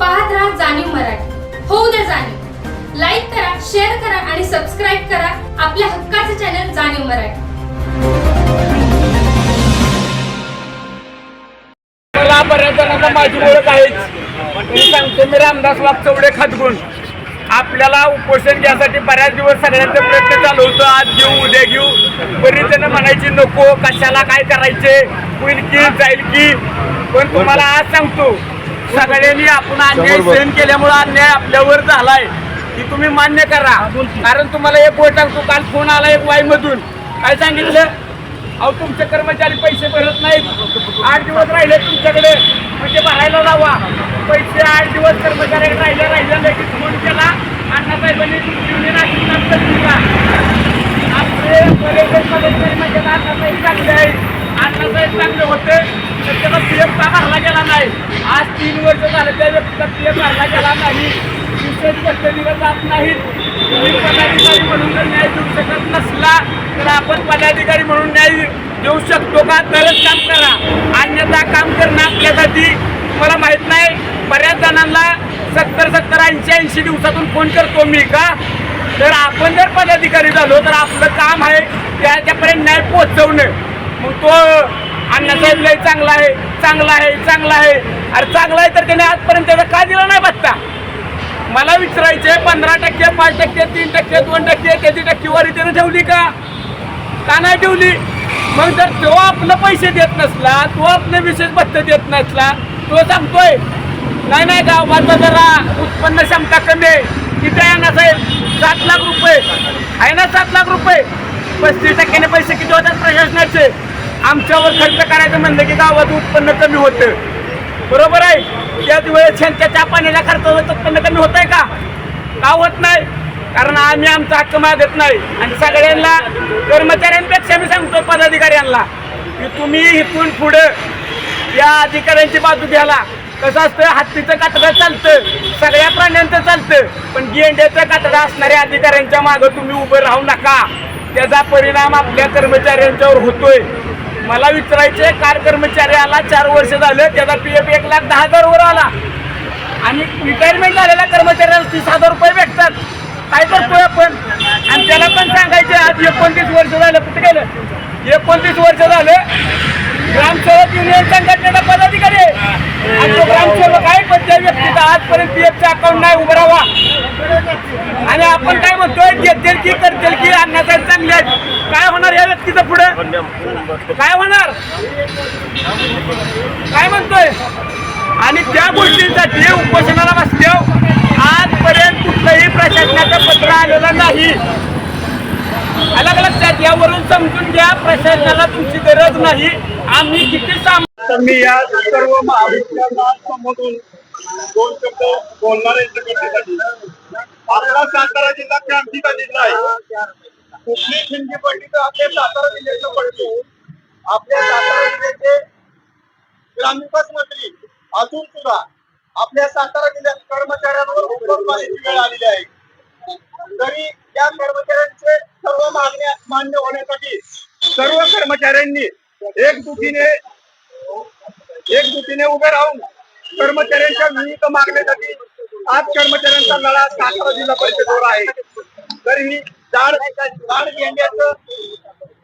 पाहत राहा जाणीव मराठी. होऊ द्या जाणीव. लाईक करा शेअर करा आणि सबस्क्राईब करा आपल्या हक्काचे चॅनल जाणीव मराठी. मला बऱ्याच जणांना माझी ओळख आहेच. मी सांगतो मी रामदास वागचौडे खतगुण. आपल्याला उपोषण घ्यासाठी बऱ्याच दिवस सगळ्यांचे प्रयत्न चालू होतो. आज घेऊ उद्या घेऊ. बरीच जण म्हणायची नको कशाला काय करायचे? होईल की जाईल की. पण तुम्हाला आज सांगतो सगळ्यांनी आपण अन्याय सहन केल्यामुळे अन्याय आपल्यावर झालाय. की तुम्ही मान्य करा. कारण तुम्हाला एक गोष्ट सांगतो काल फोन आला एक वाई मधून काय सांगितलं? अहो तुमचे कर्मचारी पैसे भरत नाहीत. आठ दिवस राहिले तुमच्याकडे. म्हणजे भरायला लावा. पैसे आठ दिवस कर्मचाऱ्याकडे राहिले राहिले लगेच फोन केला. अण्णासाहेबांनी दिला. आपले बरेच कर्मचारी म्हणजे अण्णासाहेब चांगले आहेत अण्णासाहेब चांगले होते. तर त्याला पी एफ का भरला गेला नाही. आज तीन वर्ष झाले त्या व्यक्तीचा पी एफ भरला गेला नाही. विशेष गोष्ट दिवस जात नाहीत तुम्ही पदाधिकारी म्हणून जर न्याय देऊ शकत नसला तर आपण पदाधिकारी म्हणून न्याय देऊ शकतो का? तरच काम करा. अन्यथा काम करणं आपल्यासाठी मला माहीत नाही. बऱ्याच जणांना सत्तर सत्तर ऐंशी ऐंशी दिवसातून फोन करतो मी का? तर आपण जर पदाधिकारी झालो तर आपलं काम आहे त्याच्यापर्यंत न्याय पोहोचवणं. मग तो अण्णासाहेब लय चांगला आहे चांगला आहे चांगला आहे. अरे चांगला आहे तर त्याने आजपर्यंत त्याचा का दिला नाही बत्ता मला विचारायचे पंधरा टक्के पाच टक्के तीन टक्के दोन टक्के त्याची टक्केवारी त्यानं ठेवली का? का नाही ठेवली? मग जर तो आपलं पैसे देत नसला तो आपलं विशेष भत्ते देत नसला तो सांगतोय नाही नाही गावाचा जरा उत्पन्न क्षमता कमी आहे. किती आहे ना साहेब सात लाख रुपये. आहे ना सात लाख रुपये. पस्तीस टक्क्याने पैसे किती होतात प्रशासनाचे? आमच्यावर खर्च करायचं म्हणलं की गावात उत्पन्न कमी होतं. बरोबर आहे? त्याच वेळेस त्यांच्या पाण्याला पाण्याच्या खर्चाचं उत्पन्न कमी होत आहे का? का होत नाही? कारण आम्ही आमचा हक्क मागत नाही. आणि सगळ्यांना कर्मचाऱ्यांपेक्षा मी सांगतो पदाधिकाऱ्यांना की तुम्ही इथून पुढं या अधिकाऱ्यांची बाजू घ्याला कसं असतं? हत्तीचं कातडं चालतं. सगळ्या प्राण्यांचं चालतं. पण गेंड्याचं कातडं असणाऱ्या अधिकाऱ्यांच्या मागं तुम्ही उभं राहू नका. त्याचा परिणाम आपल्या कर्मचाऱ्यांच्यावर होतोय. मला विचारायचे कार कर्मचारी आला चार वर्ष झालं त्याचा पी एफ एक लाख दहा हजारवर आला. आणि रिटायरमेंट झालेल्या कर्मचाऱ्याला तीस हजार रुपये भेटतात. काय करतोय आपण? आणि त्याला पण सांगायचे आज एकोणतीस वर्ष झालं कुठे गेलं? एकोणतीस वर्ष झालं ग्रामसेवक युनियन संघटनेचा पदाधिकारी आहे. आणि तो ग्रामसेवक आहे पण त्या व्यक्तीचा आजपर्यंत पी एफचा अकाउंट नाही उभं आणि आपण काय म्हणतोय घेतील की करतील की अण्णासाहेब चांगले आहेत. काय होणार या व्यक्तीचं पुढे? काय होणार? काय म्हणतोय? आणि त्या गोष्टींसाठी उपोषणाला बसल्यावर आजपर्यंत कुठलंही प्रशासनाचं पत्र आलेलं नाही. अलग लक्षात यावरून समजून घ्या प्रशासनाला तुमची गरज नाही. आम्ही किती साम मी या सर्व महाविद्यालयांमधून दोन शब्द बोलणार आपला सातारा जिल्हा क्रांतीचा जिल्हा आहे. कुठली खिंडी पडली तर आपल्या सातारा जिल्ह्याचं पडतो. आपल्या सातारा जिल्ह्याचे ग्रामविकास मंत्री अजून सुद्धा आपल्या सातारा जिल्ह्यात कर्मचाऱ्यांवर हुकूमशाहीची वेळ आलेली आहे. तरी या कर्मचाऱ्यांचे सर्व मागण्या मान्य होण्यासाठी सर्व कर्मचाऱ्यांनी एकजुटीने एकजुटीने उभे राहून कर्मचाऱ्यांच्या विविध मागण्यासाठी आज कर्मचाऱ्यांचा लढा सातारा जिल्हा परिषदेवर आहे. तर ही जाड जाड गेंड्याचं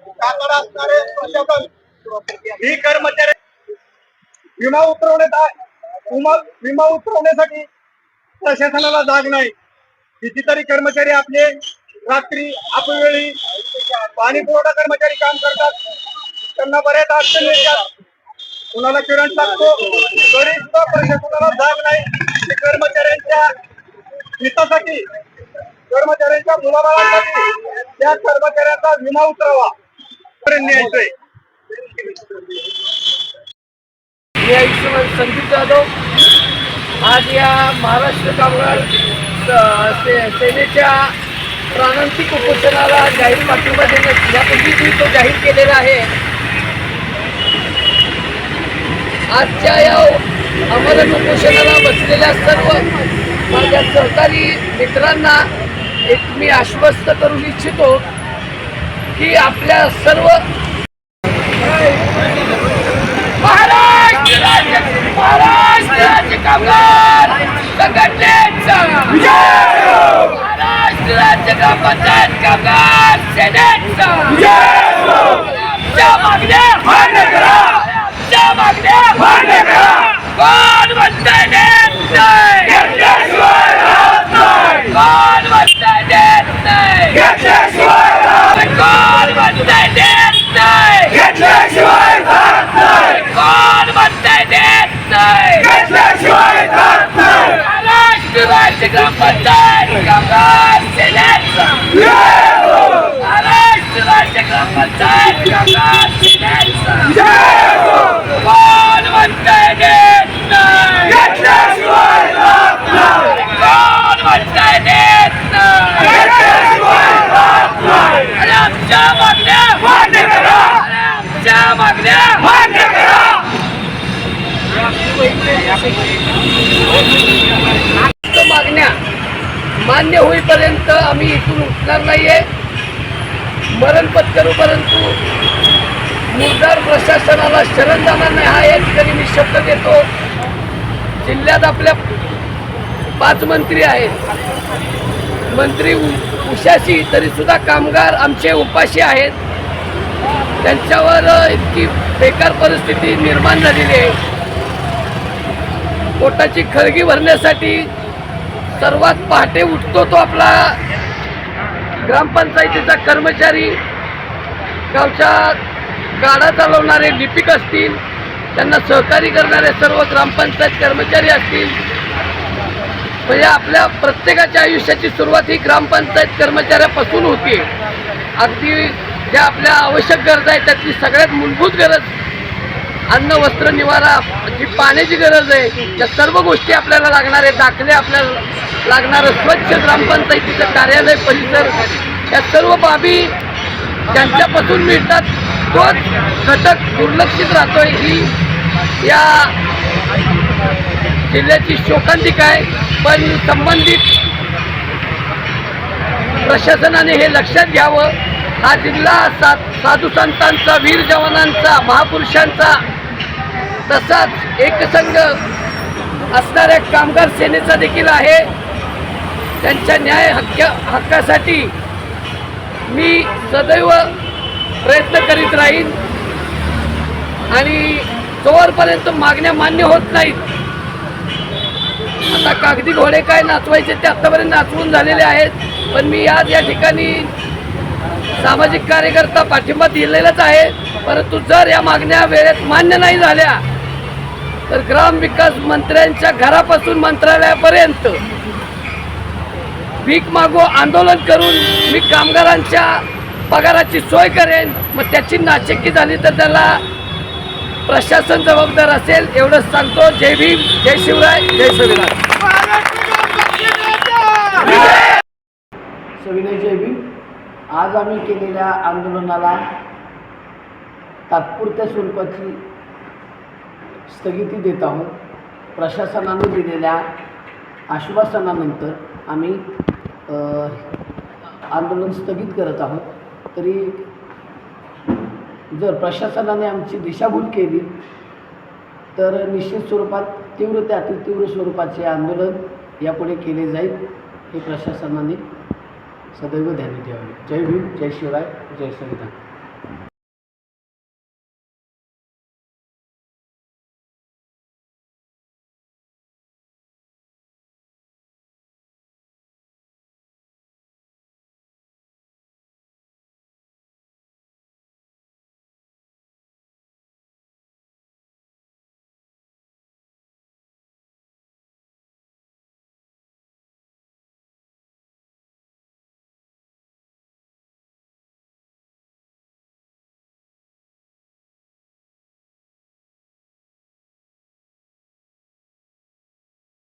सातारा असणारे प्रशासन ही कर्मचारी विमा उतरवण्याचा विमा विमा उतरवण्यासाठी प्रशासनाला जाग नाही. कितीतरी कर्मचारी आपले रात्री अपवेळी पाणी पुरवठा कर्मचारी काम करतात. त्यांना बऱ्याच अडचणी येतात. कुणाला किरण लागतो तरी सुद्धा प्रशासनाला जाग नाही. कर्मचाऱ्यांच्या हितासाठी कर्मचाऱ्यांच्या मुलाबाळांसाठी त्या कर्मचाऱ्यांचा विमा उतरावा. पर्यंत न्यायचंय संदीप जाधव आज या महाराष्ट्र कामगार से- सेनेच्या प्राणांतिक उपोषणाला जाहीर पाठिंबा देण्यास यापूर्वी मी तो जाहीर केलेला आहे. आजच्या या अमरण उपोषणाला बसलेल्या सर्व माझ्या सहकारी मित्रांना एक मी आश्वस्त करू इच्छितो की आपल्या सर्व महाराष्ट्र कामगार संघटनेचा महाराष्ट्र राज्य ग्रामपंचायत कामगार सेनेचा आमच्या मागण्या मान्य करा आमच्या मागण्या मान्य करा कोण म्हणताय देत नाही कोण म्हणताय देत नाही कोण म्हणताय देत नाही कोण म्हणताय देत नाही राज्य ग्रामपंचायत. कामगार सेनेचा महाराष्ट्र राज्य ग्रामपंचायत. कामगार सेनेचा कोण देत नाही कोण म्हणताय देत नाही अरे आमच्या मागण्या. मान्य करा अरे आमच्या मागण्या. मान्य करा. मागण्या मान्य होईपर्यंत आम्ही इथून उठणार नाहीये. मरण पत्करू परंतु मुरदार प्रशासनाला शरण जाणार नाही हा या तरी मी शब्द देतो. जिल्ह्यात आपल्या पाच मंत्री आहेत. मंत्री उ- उशाशी तरी सुद्धा कामगार आमचे उपाशी आहेत. त्यांच्यावर इतकी बेकार परिस्थिती निर्माण झालेली आहे. पोटाची खळगी भरण्यासाठी सर्वात पहाटे उठतो तो आपला ग्रामपंचायतीचा कर्मचारी. गावच्या गाडा चालवणारे लिपिक असतील त्यांना सहकारी करणारे सर्व ग्रामपंचायत कर्मचारी असतील. म्हणजे आपल्या प्रत्येकाच्या आयुष्याची सुरुवात ही ग्रामपंचायत कर्मचाऱ्यापासून होती. अगदी ज्या आपल्या आवश्यक गरजा आहेत त्यातली सगळ्यात मूलभूत गरज अन्न वस्त्र निवारा जी पाण्याची गरज आहे या सर्व गोष्टी आपल्याला लागणार आहे दाखले आपल्याला लागणारं स्वच्छ ग्रामपंचायतीचं कार्यालय परिसर या सर्व बाबी ज्यांच्यापासून मिळतात. तोच घटक दुर्लक्षित राहतोय ही या जिल्ह्याची शोकांतिक आहे. पण संबंधित प्रशासनाने हे लक्षात घ्यावं. हा जिल्हा सा साधू संतांचा वीर जवानांचा महापुरुषांचा तसाच एकसंघ असणाऱ्या कामगार सेनेचा देखील आहे. त्यांच्या न्याय हक्क हक्कासाठी मी सदैव प्रयत्न करीत राहीन आणि जोवरपर्यंत मागण्या मान्य होत नाहीत. आता कागदी घोडे काय नाचवायचे ते आतापर्यंत नाचवून झालेले आहेत पण मी आज या ठिकाणी सामाजिक कार्यकर्ता पाठिंबा दिलेलाच आहे परंतु जर या मागण्या वेळेत मान्य नाही झाल्या तर ग्रामविकास मंत्र्यांच्या घरापासून मंत्रालयापर्यंत भीक मागो आंदोलन करून मी कामगारांच्या पगाराची सोय करेन मग त्याची नाचक्की झाली तर त्याला प्रशासन जबाबदार असेल एवढंच सांगतो. जय भीम जय शिवराय जय संविधान सविनय जय भीम। आज आम्ही केलेल्या आंदोलनाला तात्पुरत्या स्वरूपाची स्थगिती देत आहोत. प्रशासनाने दिलेल्या आश्वासनानंतर आम्ही आंदोलन स्थगित करत आहोत. तरी जर प्रशासनाने आमची दिशाभूल केली तर निश्चित स्वरूपात तीव्र ते अतितीव्र स्वरूपाचे आंदोलन यापुढे केले जाईल हे प्रशासनाने सदैव ध्यानी ठेवावे जय भीम जय शिवराय जय संविधान